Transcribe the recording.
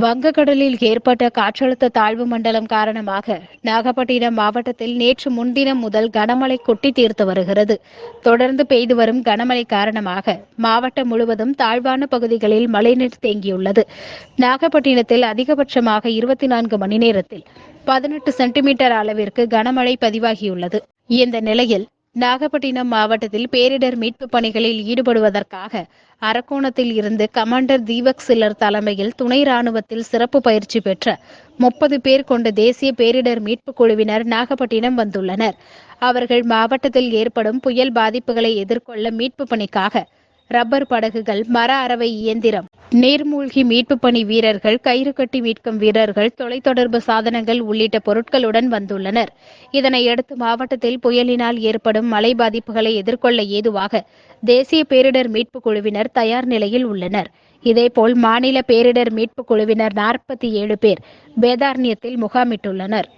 வங்கக்கடலில் ஏற்பட்ட காற்றழுத்த தாழ்வு மண்டலம் காரணமாக நாகப்பட்டினம் மாவட்டத்தில் நேற்று முன்தினம் முதல் கனமழை கொட்டி தீர்த்து வருகிறது. தொடர்ந்து பெய்து வரும் கனமழை காரணமாக மாவட்டம் முழுவதும் தாழ்வான பகுதிகளில் மழைநீர் தேங்கியுள்ளது. நாகப்பட்டினத்தில் அதிகபட்சமாக இருபத்தி நான்கு மணி நேரத்தில் பதினெட்டு சென்டிமீட்டர் அளவிற்கு கனமழை பதிவாகியுள்ளது. இந்த நிலையில் நாகப்பட்டினம் மாவட்டத்தில் பேரிடர் மீட்பு பணிகளில் ஈடுபடுவதற்காக அரக்கோணத்தில் இருந்து கமாண்டர் தீபக் சிலர் தலைமையில் துணை ராணுவத்தில் சிறப்பு பயிற்சி பெற்ற முப்பது பேர் கொண்ட தேசிய பேரிடர் மீட்பு குழுவினர் நாகப்பட்டினம் வந்துள்ளனர். அவர்கள் மாவட்டத்தில் ஏற்படும் புயல் பாதிப்புகளை எதிர்கொள்ள மீட்பு பணிக்காக ரப்பர் படகுகள் மர அரவை இயந்திரம் நீர்மூழ்கி மீட்பு பணி வீரர்கள் கயிறு கட்டி மீட்கும் வீரர்கள் தொலைத்தொடர்பு சாதனங்கள் உள்ளிட்ட பொருட்களுடன் வந்துள்ளனர். இதனையடுத்து மாவட்டத்தில் புயலினால் ஏற்படும் மழை பாதிப்புகளை எதிர்கொள்ள ஏதுவாக தேசிய பேரிடர் மீட்பு குழுவினர் தயார் நிலையில் உள்ளனர். இதேபோல் மாநில பேரிடர் மீட்பு குழுவினர் நாற்பத்தி ஏழு பேர் வேதாரண்யத்தில் முகாமிட்டுள்ளனர்.